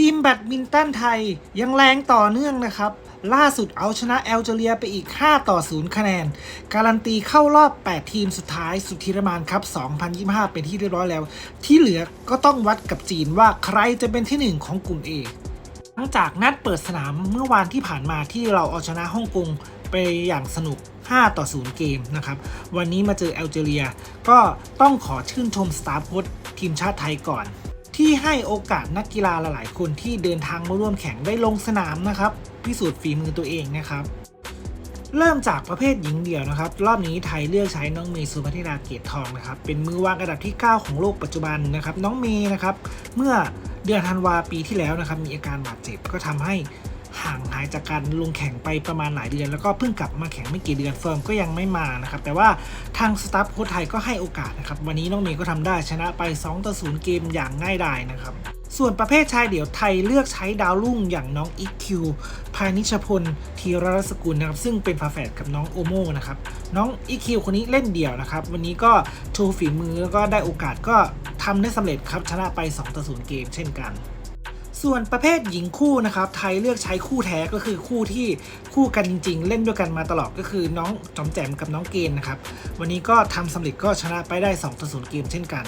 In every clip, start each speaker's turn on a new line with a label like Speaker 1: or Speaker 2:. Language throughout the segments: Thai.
Speaker 1: ทีมแบดมินตันไทยยังแรงต่อเนื่องนะครับ ล่าสุดเอาชนะแอลจีเรียไปอีก 5 ต่อ 0 คะแนน การันตีเข้ารอบ 8 ทีมสุดท้ายสุดทีรมานครับ 2025 เป็นที่เรียบร้อยแล้ว ที่เหลือก็ต้องวัดกับจีนว่าใครจะเป็นที่หนึ่งของกลุ่ม A หลังจากนัดเปิดสนามเมื่อวานที่ผ่านมาที่เราเอาชนะฮ่องกงไปอย่างสนุก 5 ต่อ 0 เกมนะครับ วันนี้มาเจอแอลจีเรีย ก็ต้องขอชื่นชมสตาฟโค้ชทีมชาติไทยก่อน ที่ให้โอกาสนักกีฬาหลายๆ คนที่เดินทางมาร่วมแข่งได้ลงสนามนะครับ พิสูจน์ฝีมือตัวเองนะครับ เริ่มจากประเภทหญิงเดี่ยวนะครับ รอบนี้ไทยเลือกใช้น้องเมย์สุภัทราเกียรตทองนะครับ เป็นมือวางอันดับที่ 9 ของโลกปัจจุบันนะครับ น้องเมย์นะครับ เมื่อเดือนธันวาปีที่แล้วนะครับ มีอาการบาดเจ็บก็ทำให้ ห่างหายจากการลงแข่งไปประมาณหลายเดือน แล้วก็เพิ่งกลับมาแข่งไม่กี่เดือนเฟิร์มก็ยังไม่มานะครับ แต่ว่าทางสตาฟโค้ชไทยก็ให้โอกาสนะครับ วันนี้น้องเมย์ก็ทำได้ชนะไป2ต่อ0เกมอย่างง่ายดายนะครับส่วนประเภทชายเดี่ยวไทยเลือกใช้ดาวรุ่งอย่างน้องอีคิวพานิชพลธีรรัศกุลนะครับซึ่งเป็นฝาแฝดกับน้องโอโมนะครับน้องอีคิวคนนี้เล่นเดี่ยวนะครับ วันนี้ก็โชว์ฝีมือแล้วก็ได้โอกาสก็ทำได้สำเร็จครับ ชนะไป 2 ต่อ 0 เกมเช่นกัน ส่วนประเภทหญิงคู่นะครับไทยเลือกใช้คู่แท้ก็คือคู่ที่คู่กันจริง ๆ เล่นด้วยกันมาตลอดก็คือน้องจอมแจมกับน้องเกณฑ์นะครับวันนี้ก็ทำสำเร็จก็ชนะไปได้2ต่อ0เกมเช่นกัน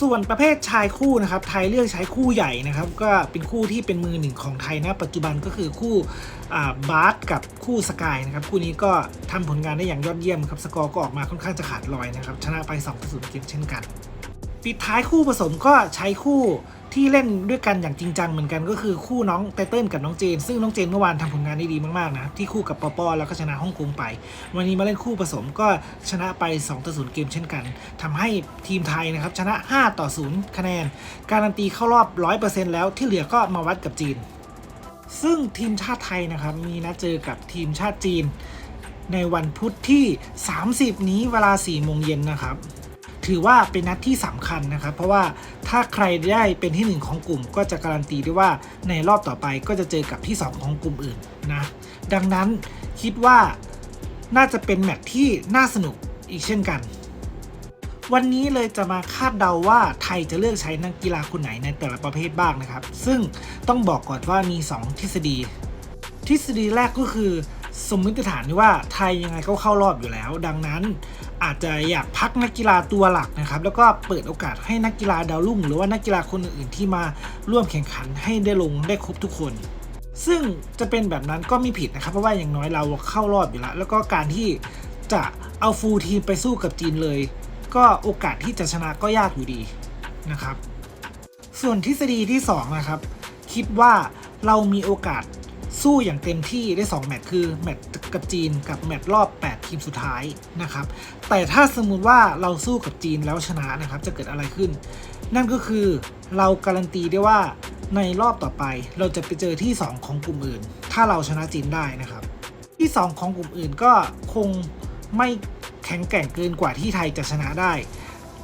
Speaker 1: ส่วนประเภทชายคู่นะครับไทยเลือกใช้คู่ใหญ่นะครับก็เป็นคู่ที่เป็นมือหนึ่งของไทยนะปัจจุบันก็คือคู่อ่าบาสกับคู่สกายนะครับคู่นี้ก็ทำผลงานได้อย่างยอดเยี่ยมครับสกอร์ก็ออกมาค่อนข้างจะขาดลอยนะครับชนะไป2ต่อ0เกมเช่นกันปิดท้ายคู่ผสมก็ใช้คู่ ที่เล่นด้วยกันอย่างจริงจังเหมือนกันก็คือคู่น้องไตเติ้ลกับน้องเจน ซึ่งน้องเจนเมื่อวานทำผลงานได้ดีมากๆนะที่คู่กับปอปอแล้วก็ชนะฮ่องกงไป วันนี้มาเล่นคู่ผสมก็ชนะไป2ต่อ0เกมเช่นกันทำให้ทีมไทยนะครับชนะ 5 ต่อ0คะแนน การันตีเข้ารอบ 100%แล้วที่เหลือก็มาวัดกับจีน ซึ่งทีมชาติไทยนะครับมีนัดเจอกับทีมชาติจีน ในวันพุธที่ 30 นี้เวลา4โมงเย็นนะครับ ถือว่าเป็นนัดที่สำคัญนะครับ เพราะว่าถ้าใครได้เป็นที่ 1 ของกลุ่ม ก็จะการันตีได้ว่าในรอบต่อไปก็จะเจอกับที่ 2 ของกลุ่มอื่นนะดังนั้นคิดว่าน่าจะเป็นแมตช์ที่น่าสนุกอีกเช่นกัน วันนี้เลยจะมาคาดเดาว่าไทยจะเลือกใช้นักกีฬาคนไหนในแต่ละประเภทบ้างนะครับ ซึ่งต้องบอกก่อนว่ามี 2 ทฤษฎี ทฤษฎีแรกก็คือสมมติฐานที่ว่าไทยยังไงก็เข้ารอบอยู่แล้ว ดังนั้น อาจจะอยากพักนักกีฬาตัวหลักนะครับ แล้วก็เปิดโอกาสให้นักกีฬาดาวรุ่ง หรือว่านักกีฬาคนอื่นๆที่มาร่วมแข่งขันให้ได้ลงได้ครบทุกคน ซึ่งจะเป็นแบบนั้นก็ไม่ผิดนะครับ เพราะว่าอย่างน้อยเราเข้ารอบอยู่แล้ว แล้วก็การที่จะเอาฟูลทีมไปสู้กับจีนเลย ก็โอกาสที่จะชนะก็ยากอยู่ดีนะครับ ส่วนทฤษฎีที่2นะครับคิดว่าเรามีโอกาส สู้อย่างเต็มที่ได้ 2 แมตช์คือ แมตช์กับจีนกับแมตช์รอบ 8 ทีมสุดท้ายนะครับ แต่ถ้าสมมุติว่าเราสู้กับจีนแล้วชนะนะครับ จะเกิดอะไรขึ้น นั่นก็คือเราการันตีได้ว่าในรอบต่อไปเราจะไปเจอที่ 2 ของกลุ่มอื่น ถ้าเราชนะจีนได้นะครับ ที่ 2 ของกลุ่มอื่นก็คงไม่แข็งแกร่งเกินกว่าที่ไทยจะชนะได้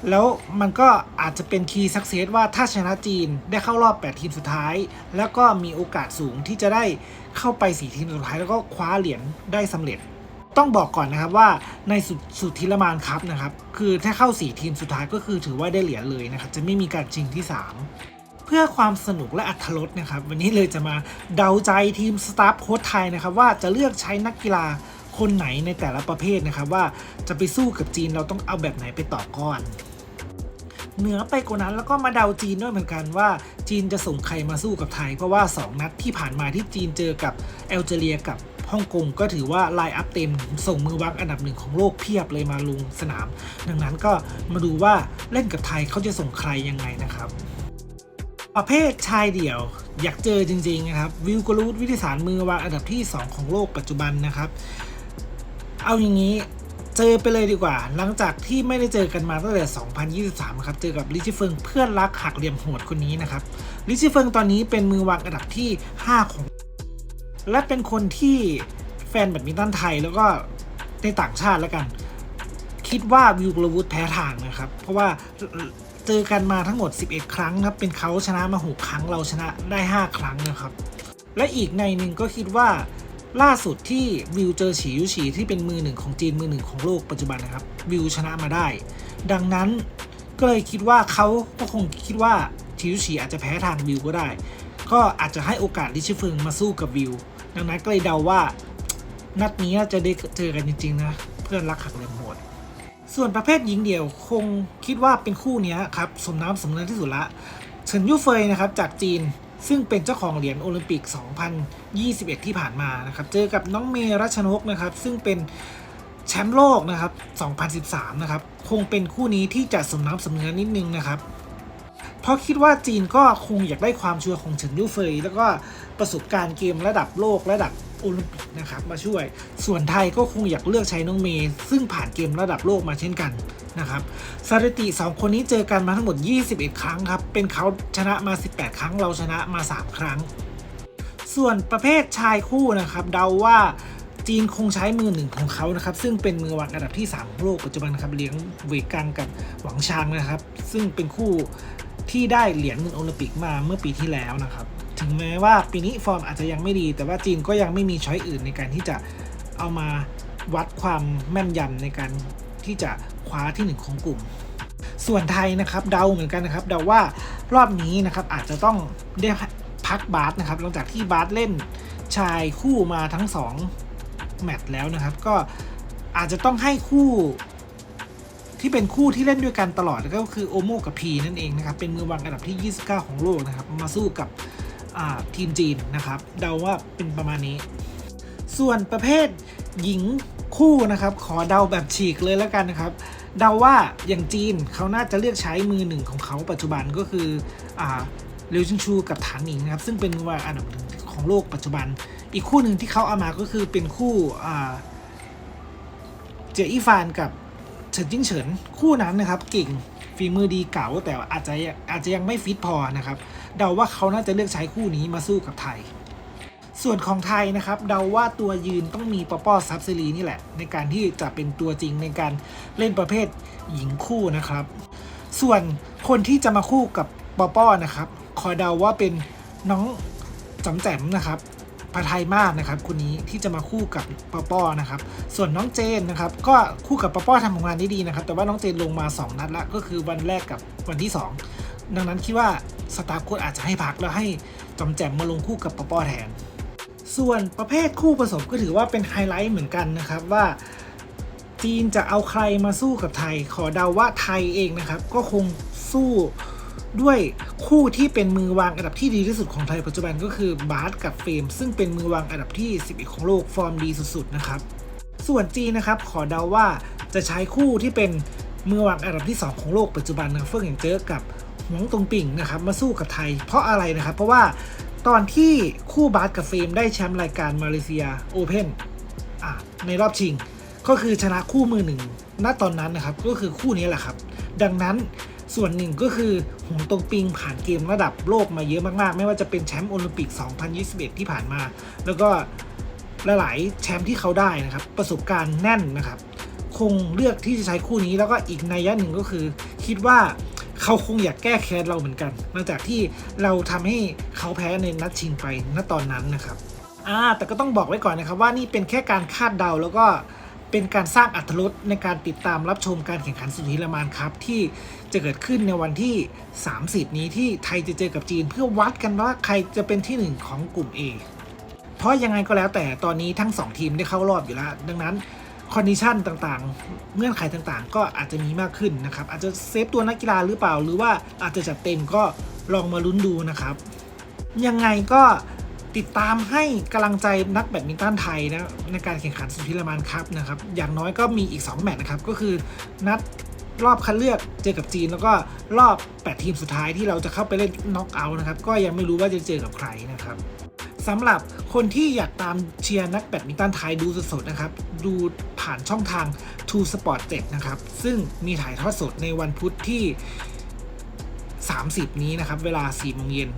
Speaker 1: แล้วมันก็อาจจะเป็นคีย์สักเซสว่าถ้าชนะจีนได้เข้ารอบ 8 ทีมสุดท้าย แล้วก็มีโอกาสสูงที่จะได้เข้าไป 4 ทีมสุดท้าย แล้วก็คว้าเหรียญได้สำเร็จ ต้องบอกก่อนนะครับว่าในสุดสุดทีละมานครับนะครับ คือถ้าเข้า 4 ทีมสุดท้ายก็คือถือว่าได้เหรียญเลยนะครับ จะไม่มีการชิงที่3เพื่อความสนุกและอัธรสนะครับ วันนี้เลยจะมาเดาใจทีมสตาฟโค้ชไทยนะครับ ว่าจะเลือกใช้นักกีฬาคนไหนในแต่ละประเภทนะครับ ว่าจะไปสู้กับจีนเราต้องเอาแบบไหนไปต่อก่อน เหนือไปกว่านั้นแล้วก็มาเดาจีนด้วยเหมือนกันว่าจีนจะส่งใครมาสู้กับไทย เพราะว่า 2 นัดที่ผ่านมาที่จีนเจอกับแอลจีเรียกับฮ่องกงก็ถือว่าไลน์อัพเต็มส่งมือวักอันดับหนึ่งของโลกเพียบเลยมาลงสนาม ดังนั้นก็มาดูว่าเล่นกับไทยเขาจะส่งใครยังไงนะครับ ประเภทชายเดี่ยวอยากเจอจริงๆนะครับวิวกรูดวิทยสารมือวางอันดับที่ 2 ของโลกปัจจุบันนะครับ เอาอย่างนี้ เจอไปเลยดีกว่า หลังจากที่ไม่ได้เจอกันมาตั้งแต่ 2023 ครับ เจอกับลิชิเฟิงเพื่อนรักหักเหลี่ยมโหดคนนี้นะครับ ลิชิเฟิงตอนนี้เป็นมือวางอันดับที่ 5 ของ และเป็นคนที่แฟนแบดมินตันไทยแล้วก็ในต่างชาติแล้วกัน คิดว่าวิวกรวุฒแพ้ทางนะครับ เพราะว่าเจอกันมาทั้งหมด 11 ครั้งครับ เป็นเขาชนะมา 6 ครั้งเราชนะได้ 5 ครั้งนะครับ และอีกในหนึ่งก็คิดว่า ล่าสุดที่วิวเจอฉียุฉีที่เป็นมือหนึ่งของจีนมือหนึ่งของโลกปัจจุบันนะครับ วิวชนะมาได้ ดังนั้นก็เลยคิดว่าเขาก็คงคิดว่าฉียุฉีอาจจะแพ้ทางวิวก็ได้ ก็อาจจะให้โอกาสลิชิเฟิงมาสู้กับวิว ดังนั้นก็เลยเดาว่า นัดนี้จะได้เจอกันจริงๆนะเพื่อนรักหักเหลี่ยมโหดส่วนประเภทหญิงเดี่ยวคงคิดว่าเป็นคู่นี้ครับสมน้ำสมเนื้อที่สุดละเฉินยู่เฟยนะครับจากจีน ซึ่งเป็นเจ้าของเหรียญโอลิมปิก 2021 ที่ผ่านมานะครับ เจอกับน้องเมรัชนกนะครับ ซึ่งเป็นแชมป์โลกนะครับ 2013 นะครับ คงเป็นคู่นี้ที่จะสมน้ำสมเนื้อนิดนึงนะครับ เพราะคิดว่าจีนก็คงอยากได้ความชัวร์ของเฉินยู่เฟย แล้วก็ประสบการณ์เกมระดับโลกระดับ โอลิมปิกนะครับมาช่วย ส่วนไทยก็คงอยากเลือกใช้น้องเมย์ซึ่งผ่านเกมระดับโลกมาเช่นกันนะครับสถิติ 2 คนนี้เจอกันมาทั้งหมด 21 ครั้งครับ เป็นเขาชนะมา 18 ครั้ง เราชนะมา 3 ครั้ง ส่วนประเภทชายคู่นะครับ เดาว่าจีนคงใช้มือหนึ่งของเขานะครับ ซึ่งเป็นมือวางอันดับที่ 3 ของโลกปัจจุบันครับเลี้ยงเวกังกับหวังชางนะครับ ซึ่งเป็นคู่ที่ได้เหรียญเงินโอลิมปิกมาเมื่อปีที่แล้วนะครับ ถึงแม้ว่าปีนี้ฟอร์มอาจจะยังไม่ดี แต่ว่าจีนก็ยังไม่มีช้อยอื่นในการที่จะเอามาวัดความแม่นยำในการที่จะคว้าที่หนึ่งของกลุ่ม ส่วนไทยนะครับเดาเหมือนกันนะครับเดาว่ารอบนี้นะครับอาจจะต้องได้พักบาสนะครับหลังจากที่บาสเล่นชายคู่มาทั้งสองแมตช์แล้วนะครับ ก็อาจจะต้องให้คู่ที่เป็นคู่ที่เล่นด้วยกันตลอดก็คือโอโมกับพีนั่นเองนะครับ เป็นมือวางอันดับที่ 29 ของโลกนะครับ มาสู้กับ ทีมจีนนะครับ เดาว่าเป็นประมาณนี้ ส่วนประเภทหญิงคู่นะครับ ขอเดาแบบฉีกเลยแล้วกันนะครับ เดาว่าอย่างจีนเขาน่าจะเลือกใช้มือหนึ่งของเขาปัจจุบันก็คืออ่าเลวชินชูกับฐานหนิงนะครับซึ่งเป็นมือวาอันดับหนึ่งของโลกปัจจุบัน อีกคู่หนึ่งที่เขาเอามาก็คือเป็นคู่เจออีฟานกับเฉินจิ้งเฉินคู่นั้นนะครับเก่งฝีมือดีเก๋าแต่อาจจะอาจจะยังไม่ฟิตพอนะครับ เดาว่าเขาน่าจะเลือกใช้คู่นี้มาสู้กับไทย ส่วนของไทยนะครับ เดาว่าตัวยืนต้องมีปอปอซับซิลีนี่แหละ ในการที่จะเป็นตัวจริงในการเล่นประเภทหญิงคู่นะครับ ส่วนคนที่จะมาคู่กับปอปอนะครับ ขอเดาว่าเป็นน้องจำแจมนะครับพระไทยมากนะครับคนนี้ที่จะมาคู่กับปอปอนะครับ ส่วนน้องเจนนะครับ ก็คู่กับปอปอทำผลงานได้ดีนะครับ แต่ว่าน้องเจนลงมา 2 นัดละก็คือวันแรกกับวันที่ 2 ดังนั้นคิดว่าสตาร์โค้ดอาจจะให้พักแล้วให้จอมแจมมาลงคู่กับปปอแทน ส่วนประเภทคู่ผสมก็ถือว่าเป็นไฮไลท์เหมือนกันนะครับว่าจีนจะเอาใครมาสู้กับไทย ขอเดาว่าไทยเองนะครับ ก็คงสู้ด้วยคู่ที่เป็นมือวางอันดับที่ดีที่สุดของไทยปัจจุบันก็คือบาสกับเฟรมซึ่งเป็นมือวางอันดับที่ 11 ของโลกฟอร์มดีสุดๆนะครับ ส่วนจีนนะครับ ขอเดาว่าจะใช้คู่ที่เป็นมือวางอันดับที่ 2 ของโลกปัจจุบันนะเฟิ่งอย่างเจอกับ หวงตรงปิ่งนะครับมาสู้กับไทย เพราะอะไรนะครับ เพราะว่าตอนที่คู่บาสกับเฟรมได้แชมป์รายการมาเลเซียโอเพนในรอบชิง ก็คือชนะคู่มือหนึ่งณตอนนั้นนะครับก็คือคู่นี้แหละครับ ดังนั้นส่วนหนึ่งก็คือหงตรงปิงผ่านเกมระดับโลกมาเยอะมากๆ ไม่ว่าจะเป็นแชมป์โอลิมปิก 2021 ที่ผ่านมา แล้วก็หลายๆแชมป์ที่เขาได้นะครับ ประสบการณ์แน่นนะครับ คงเลือกที่จะใช้คู่นี้แล้วก็อีกนัยยะหนึ่งก็คือ คิดว่า เขาคงอยากแก้แค้นเราเหมือนกันหลังจากที่เราทำให้เขาแพ้ในนัดชิงไปณตอนนั้นนะครับอ่าแต่ก็ต้องบอกไว้ก่อนนะครับว่านี่เป็นแค่การคาดเดาแล้วก็เป็นการสร้างอัตรสในการติดตามรับชมการแข่งขันสุดฮิรมานครับที่จะเกิดขึ้นในวันที่ 30 นี้ที่ไทยจะเจอกับจีน เพื่อวัดกันว่าใครจะเป็นที่หนึ่งของกลุ่ม A เพราะยังไงก็แล้วแต่ตอนนี้ทั้ง 2 ทีมได้เข้ารอบอยู่แล้ว ดังนั้น คอนดิชันต่างๆ เงื่อนไขต่างๆ ก็อาจจะมีมากขึ้นนะครับ อาจจะเซฟตัวนักกีฬาหรือเปล่า หรือว่าอาจจะจัดเต็มก็ลองมาลุ้นดูนะครับ ยังไงก็ติดตามให้กำลังใจนักแบดมินตันไทยนะในการแข่งขันสุพิรมานครับนะครับ อย่างน้อยก็มีอีก 2 แมตช์นะครับ ก็คือนัดรอบคัดเลือกเจอกับจีน แล้วก็รอบ 8 ทีมสุดท้ายที่เราจะเข้าไปเล่นน็อกเอาท์นะครับ ก็ยังไม่รู้ว่าจะเจอกับใครนะครับ สำหรับคนที่อยากตามเชียร์นักแบดมินตันไทยดูสดๆนะครับ ดูผ่านช่องทาง t o Sport 7 นะครับ ซึ่งมีถ่ายทอดสดในวันพุธที่ 30 นี้นะครับ เวลา4โมงเย็น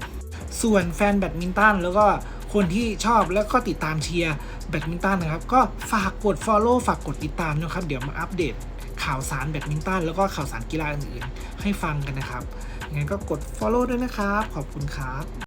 Speaker 1: ส่วนแฟนแบดมินตันแล้วก็คนที่ชอบแล้วก็ติดตามเชียร์แบดมินตันนะครับ ก็ฝากกด Follow ฝากกดติดตามนะครับ เดี๋ยวมาอัปเดตข่าวสารแบดมินตันแล้วก็ข่าวสารกีฬาอื่นๆ ให้ฟังกันนะครับงั้นก็กด Follow ด้วยนะครับ ขอบคุณครับ